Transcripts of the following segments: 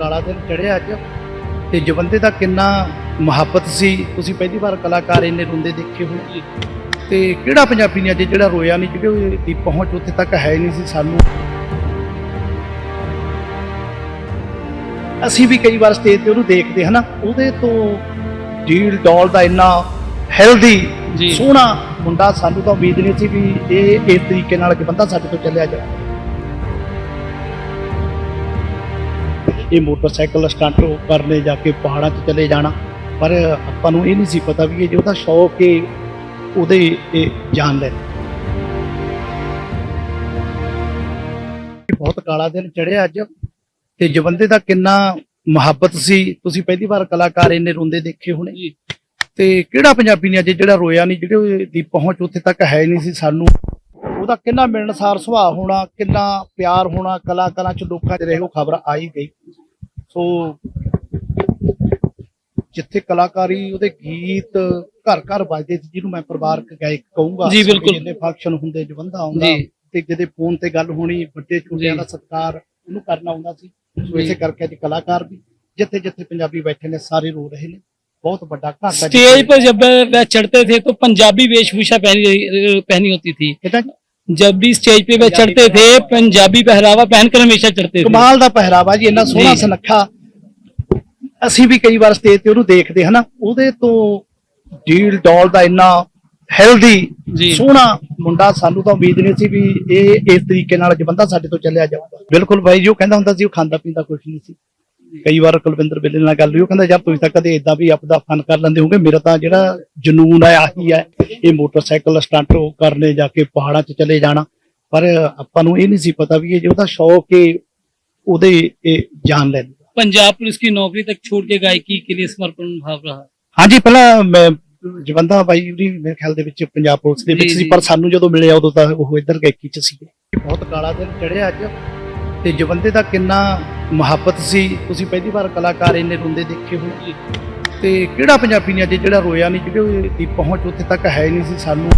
ਕਾਲਾ ਦਿਨ ਚੜਿਆ ਅੱਜ। ਤੇ ਜਵੰਦੇ ਦਾ ਕਿੰਨਾ ਮੁਹੱਬਤ ਸੀ। ਤੁਸੀਂ ਪਹਿਲੀ ਵਾਰ ਕਲਾਕਾਰ ਇੰਨੇ ਰੋਂਦੇ ਦੇਖੇ ਹੋਣਗੇ। ਤੇ ਕਿਹੜਾ ਪੰਜਾਬੀ ਨੇ ਅੱਜ ਜਿਹੜਾ ਰੋਇਆ ਨਹੀਂ ਜਿਹੜੇ ਦੀ ਪਹੁੰਚ ਉੱਥੇ ਤੱਕ ਹੈ ਨਹੀਂ ਸੀ ਸਾਨੂੰ। ਅਸੀਂ ਵੀ ਕਈ ਵਾਰ ਸਟੇਜ ਤੇ ਉਹਨੂੰ ਦੇਖਦੇ ਹਨਾ? ਉਹਦੇ ਤੋਂ ਡੀਲ ਡੋਲ ਦਾ ਇੰਨਾ ਹੈਲਦੀ ਸੋਹਣਾ ਮੁੰਡਾ ਸਾਨੂੰ ਤਾਂ ਉਮੀਦ ਨਹੀਂ ਸੀ ਵੀ ਇਹ ਇਸ ਤਰੀਕੇ ਨਾਲ ਕਿ ਬੰਦਾ ਸਾਡੇ ਤੋਂ ਚੱਲਿਆ ਜਾਵੇ। ਇਹ ਮੋਟਰਸਾਈਕਲ ਸਟੰਟ ਕਰਨੇ ਜਾ ਕੇ ਪਹਾੜਾਂ 'ਚ ਚਲੇ ਜਾਣਾ। ਪਰ ਆਪਾਂ ਨੂੰ ਇਹ ਨਹੀਂ ਸੀ ਪਤਾ ਵੀ ਇਹ ਉਹਦਾ ਸ਼ੌਕ ਹੈ ਉਹਦੇ ਇਹ ਜਾਨ ਲੈ ਬਹੁਤ ਕਾਲਾ ਦਿਨ ਚੜਿਆ ਅੱਜ। ਤੇ ਜਵੰਦੇ ਦਾ ਕਿੰਨਾ ਮੁਹੱਬਤ ਸੀ। ਤੁਸੀਂ ਪਹਿਲੀ ਵਾਰ ਕਲਾਕਾਰ ਇੰਨੇ ਰੋਂਦੇ ਦੇਖੇ ਹੋਣੇ। ਤੇ ਕਿਹੜਾ ਪੰਜਾਬੀ ਨੇ ਅੱਜ ਜਿਹੜਾ ਰੋਇਆ ਨਹੀਂ? ਜਿਹੜੇ ਦੀ ਪਹੁੰਚ ਉੱਥੇ ਤੱਕ ਹੈ ਨਹੀਂ ਸੀ ਸਾਨੂੰ। ਉਹਦਾ ਕਿੰਨਾ ਮਿਲਣਸਾਰ ਸੁਭਾਅ ਹੋਣਾ ਕਿੰਨਾ ਪਿਆਰ ਹੋਣਾ ਕਲਾ ਕਲਾ ਚ ਲੋਕਾਂ 'ਚ ਰਹੇ ਉਹ ਖਬਰ ਆਈ ਗਈ ਸੋ ਜਿੱਥੇ ਕਲਾਕਾਰੀ ਉਹਦੇ ਗੀਤ ਘਰ ਘਰ ਵੱਜਦੇ ਸੀ ਜਿਹਨੂੰ ਮੈਂ ਪਰਿਵਾਰਕ ਗਾਇਕ ਕਹੂੰਗਾ ਜੀ, ਬਿਲਕੁਲ। ਜਿੰਨੇ ਫੰਕਸ਼ਨ ਹੁੰਦੇ ਜਵੰਦਾ ਆਉਂਦਾ ਜੀ। ਤੇ ਜਿਹਦੇ ਫੋਨ ਤੇ ਗੱਲ ਹੋਣੀ ਵੱਡੇ ਛੋਟਿਆਂ ਜੀ। ਦਾ ਸਤਿਕਾਰ ਉਹਨੂੰ ਕਰਨਾ ਹੁੰਦਾ ਸੀ ਸੋ ਜੀ। ਇਸੇ ਕਰਕੇ ਅੱਜ ਕਲਾਕਾਰ ਵੀ ਜਿੱਥੇ ਜਿੱਥੇ ਪੰਜਾਬੀ ਬੈਠੇ ਨੇ ਸਾਰੇ ਰੋ ਰਹੇ ਨੇ ਬਹੁਤ ਵੱਡਾ ਘਾਟਾ स्टेज पर जब वह चढ़ते थे तो पंजाबी वेशभूषा पहनी पहनी होती थी ਇਹਦਾ जब भी स्टेज पे वह चढ़ते थे पंजाबी पहरावा पहनकर हमेशा चढ़ते थे ਕਮਾਲ ਦਾ ਪਹਿਰਾਵਾ ਜੀ ਇੰਨਾ ਸੋਹਣਾ ਜੀ। ਸੁਨੱਖਾ ਅਸੀਂ ਵੀ ਕਈ ਵਾਰ ਸਟੇਜ ਤੇ ਉਹਨੂੰ ਦੇਖਦੇ ਹਨਾ ਉਹਦੇ ਤੋਂ ਡੀਲ ਡੋਲ ਦਾ ਇੰਨਾ ਹੈਲਦੀ ਜੀ ਸੋਹਣਾ ਮੁੰਡਾ ਸਾਨੂੰ ਤਾਂ ਉਮੀਦ ਨਹੀਂ ਸੀ ਵੀ ਇਹ ਇਸ ਤਰੀਕੇ ਨਾਲ ਜੇ ਬੰਦਾ ਸਾਡੇ ਤੋਂ ਚੱਲਿਆ ਜਾਊਗਾ ਬਿਲਕੁਲ ਬਾਈ ਜੀ ਉਹ ਕਹਿੰਦਾ ਹੁੰਦਾ ਸੀ ਉਹ ਖਾਂਦਾ ਪੀਂਦਾ ਕੁਝ ਨਹੀਂ ਸੀ ਕਈ ਵਾਰ ਕੁਲਵਿੰਦਰ ਬਿੱਲੇ ਨਾਲ ਗੱਲ ਹੋਈ ਉਹ ਕਹਿੰਦਾ ਯਾਰ ਤੁਸੀਂ ਤਾਂ ਕਦੇ ਇਦਾਂ ਵੀ ਆਪਦਾ ਫਨ ਕਰ ਲੈਂਦੇ ਹੋਗੇ? ਮੇਰਾ ਤਾਂ ਜਿਹੜਾ ਜਨੂਨ ਆ ਆਹੀ ਹੈ ਇਹ ਮੋਟਰਸਾਈਕਲ ਸਟੰਟ ਕਰਨੇ ਜਾ ਕੇ ਪਹਾੜਾਂ 'ਚ ਚਲੇ ਜਾਣਾ। ਪਰ ਆਪਾਂ ਨੂੰ ਇਹ ਨਹੀਂ ਸੀ ਪਤਾ ਵੀ ਇਹ ਉਹਦਾ ਸ਼ੌਕ ਏ ਉਹਦੇ ਇਹ ਜਾਨ ਲੈ ਪੰਜਾਬ ਪੁਲਿਸ ਦੀ ਨੌਕਰੀ ਤੱਕ ਛੋੜ ਕੇ ਗਾਇਕੀ ਕੇ ਲਈ ਸਮਰਪਣ ਭਾਵ ਰਹਾ? ਹਾਂਜੀ ਪਹਿਲਾਂ ਮੈਂ ਜਵੰਦਾ ਬਾਈ ਵੀ ਮੇਰੇ ਖਿਆਲ ਦੇ ਵਿੱਚ ਪੰਜਾਬ ਪੁਲਿਸ ਦੇ ਵਿੱਚ ਸੀ ਪਰ ਸਾਨੂੰ ਜਦੋਂ ਮਿਲਿਆ ਉਦੋਂ ਤਾਂ ਉਹ ਇੱਧਰ ਗਾਇਕੀ 'ਚ ਸੀ ਬਹੁਤ ਕਾਲਾ ਦਿਨ ਚੜਿਆ ਅੱਜ। ਤੇ ਜਵੰਦੇ ਦਾ ਕਿੰਨਾ ਮੁਹੱਬਤ ਸੀ? ਤੁਸੀਂ ਪਹਿਲੀ ਵਾਰ ਕਲਾਕਾਰ ਇੰਨੇ ਰੋਂਦੇ ਦੇਖੇ ਹੋਣਗੇ ਤੇ ਕਿਹੜਾ ਪੰਜਾਬੀ ਨੇ ਅੱਜ ਜਿਹੜਾ ਰੋਇਆ ਨਹੀਂ ਜਿਹੜੇ ਦੀ ਪਹੁੰਚ ਉੱਥੇ ਤੱਕ ਹੈ ਨਹੀਂ ਸੀ ਸਾਨੂੰ?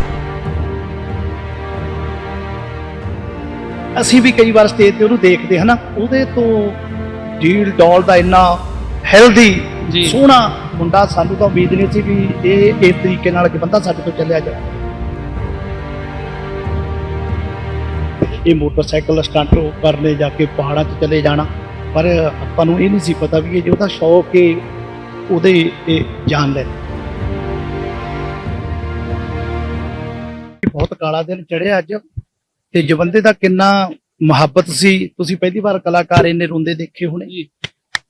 ਅਸੀਂ ਵੀ ਕਈ ਵਾਰ ਸਟੇਜ ਤੇ ਉਹਨੂੰ ਦੇਖਦੇ ਹਨਾ? ਉਹਦੇ ਤੋਂ ਡੀਲ ਡੋਲ ਦਾ ਇੰਨਾ ਹੈਲਦੀ ਸੋਹਣਾ ਮੁੰਡਾ ਸਾਨੂੰ ਤਾਂ ਉਮੀਦ ਨਹੀਂ ਸੀ ਵੀ ਇਹ ਇਸ ਤਰੀਕੇ ਨਾਲ ਕਿ ਬੰਦਾ ਸਾਡੇ ਤੋਂ ਚੱਲਿਆ ਜਾਵੇ। ਇਹ ਮੋਟਰਸਾਈਕਲ ਸਟੰਟ ਕਰਨੇ ਜਾ ਕੇ ਪਹਾੜਾਂ 'ਚ ਚਲੇ ਜਾਣਾ। ਪਰ ਆਪਾਂ ਨੂੰ ਇਹ ਨਹੀਂ ਸੀ ਪਤਾ ਵੀ ਇਹ ਜੋ ਸ਼ੌਕ ਹੈ ਉਹਦੇ ਇਹ ਜਾਨ ਲੈ। ਬਹੁਤ ਕਾਲਾ ਦਿਨ ਚੜਿਆ ਅੱਜ ਤੇ ਜਵੰਦੇ ਦਾ ਕਿੰਨਾ ਮੁਹੱਬਤ ਸੀ। ਤੁਸੀਂ ਪਹਿਲੀ ਵਾਰ ਕਲਾਕਾਰ ਇੰਨੇ ਰੋਂਦੇ ਦੇਖੇ ਹੋਣੇ।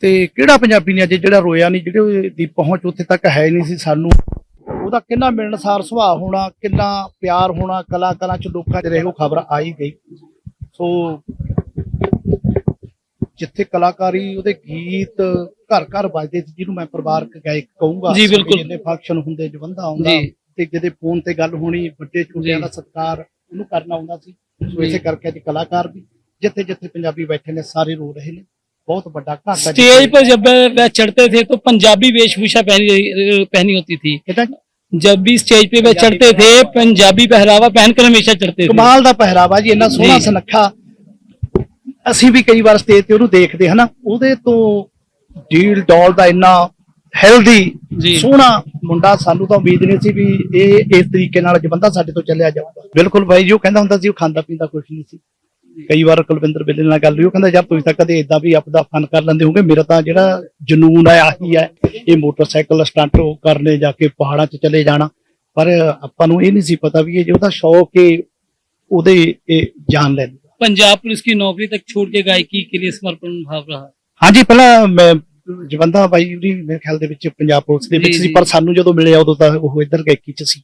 ਤੇ ਕਿਹੜਾ ਪੰਜਾਬੀ ਨੇ ਅੱਜ ਜਿਹੜਾ ਰੋਇਆ ਨਹੀਂ ਜਿਹੜੇ ਦੀ ਪਹੁੰਚ ਉੱਥੇ ਤੱਕ ਹੈ ਨਹੀਂ ਸੀ ਸਾਨੂੰ। ਉਹਦਾ ਕਿੰਨਾ ਮਿਲਣਸਾਰ ਸੁਭਾਅ ਹੋਣਾ ਕਿੰਨਾ ਪਿਆਰ ਹੋਣਾ ਕਲਾ ਕਲਾ ਚ ਲੋਕਾਂ 'ਚ ਰਹੇ ਉਹ ਖਬਰ ਆਈ ਗਈ ਸੋ ਜਿੱਥੇ ਕਲਾਕਾਰੀ ਉਹਦੇ ਗੀਤ ਘਰ ਘਰ ਵੱਜਦੇ ਸੀ ਜਿਹਨੂੰ ਮੈਂ ਪਰਿਵਾਰਕ ਗਾਇਕ ਕਹੂੰਗਾ ਜੀ, ਬਿਲਕੁਲ। ਜਿੰਨੇ ਫੰਕਸ਼ਨ ਹੁੰਦੇ ਜਵੰਦਾ ਆਉਂਦਾ ਜੀ। ਤੇ ਜਿਹਦੇ ਫੋਨ ਤੇ ਗੱਲ ਹੋਣੀ ਵੱਡੇ ਛੋਟਿਆਂ ਜੀ। ਦਾ ਸਤਿਕਾਰ ਉਹਨੂੰ ਕਰਨਾ ਹੁੰਦਾ ਸੀ ਸੋ ਜੀ। ਇਸੇ ਕਰਕੇ ਅੱਜ ਕਲਾਕਾਰ ਵੀ ਜਿੱਥੇ ਜਿੱਥੇ ਪੰਜਾਬੀ ਬੈਠੇ ਨੇ ਸਾਰੇ ਰੋ ਰਹੇ ਨੇ ਬਹੁਤ ਵੱਡਾ ਘਾਟਾ स्टेज पर जब वह चढ़ते थे तो पंजाबी वेशभूषा पहनी पहनी होती थी ਇਹਦਾ जब भी स्टेज पे वह चढ़ते थे पंजाबी पहरावा पहनकर हमेशा चढ़ते थे ਕਮਾਲ ਦਾ ਪਹਿਰਾਵਾ ਜੀ ਇੰਨਾ ਸੋਹਣਾ ਜੀ। ਸੁਨੱਖਾ ਅਸੀਂ ਵੀ ਕਈ ਵਾਰ ਸਟੇਜ ਤੇ ਉਹਨੂੰ ਦੇਖਦੇ ਹਨਾ ਉਹਦੇ ਤੋਂ ਡੀਲ ਡੋਲ ਦਾ ਇੰਨਾ ਹੈਲਦੀ ਜੀ ਸੋਹਣਾ ਮੁੰਡਾ ਸਾਨੂੰ ਤਾਂ ਉਮੀਦ ਨਹੀਂ ਸੀ ਵੀ ਇਹ ਇਸ ਤਰੀਕੇ ਨਾਲ ਜੇ ਬੰਦਾ ਸਾਡੇ ਤੋਂ ਚੱਲਿਆ ਜਾਊਗਾ ਬਿਲਕੁਲ ਬਾਈ ਜੀ ਉਹ ਕਹਿੰਦਾ ਹੁੰਦਾ ਸੀ ਉਹ ਖਾਂਦਾ ਪੀਂਦਾ ਕੁਝ ਨਹੀਂ ਸੀ ਕਈ ਵਾਰ ਕੁਲਵਿੰਦਰ ਬਿੱਲੇ ਨਾਲ ਗੱਲ ਹੋਈ ਉਹ ਕਹਿੰਦਾ ਯਾਰ ਤੁਸੀਂ ਤਾਂ ਕਦੇ ਇਦਾਂ ਵੀ ਆਪਦਾ ਫਨ ਕਰ ਲੈਂਦੇ ਹੋਗੇ ਮੇਰਾ ਤਾਂ ਜਿਹੜਾ ਜਨੂਨ ਆ ਆਹੀ ਹੈ ਇਹ ਮੋਟਰਸਾਈਕਲ ਸਟੰਟ ਕਰਨੇ ਜਾ ਕੇ ਪਹਾੜਾਂ 'ਚ ਚਲੇ ਜਾਣਾ। ਪਰ ਆਪਾਂ ਨੂੰ ਇਹ ਨਹੀਂ ਸੀ ਪਤਾ ਵੀ ਇਹ ਜੋ ਉਹਦਾ ਸ਼ੌਕ ਹੈ ਉਹਦੇ ਇਹ ਜਾਨ ਲੈ ਪੰਜਾਬ ਪੁਲਿਸ ਦੀ ਨੌਕਰੀ ਤੱਕ ਛੋੜ ਕੇ ਗਾਇਕੀ ਕੇ ਲਈ ਸਮਰਪਣ ਭਾਵ ਰਹਾ? ਹਾਂਜੀ ਪਹਿਲਾਂ ਮੈਂ ਜਵੰਦਾ ਬਾਈ ਜੀ ਮੇਰੇ ਖਿਆਲ ਦੇ ਵਿੱਚ ਪੰਜਾਬ ਪੁਲਿਸ ਦੇ ਵਿੱਚ ਸੀ ਪਰ ਸਾਨੂੰ ਜਦੋਂ ਮਿਲਿਆ ਉਦੋਂ ਤਾਂ ਉਹ ਇੱਧਰ ਗਾਇਕੀ 'ਚ ਸੀ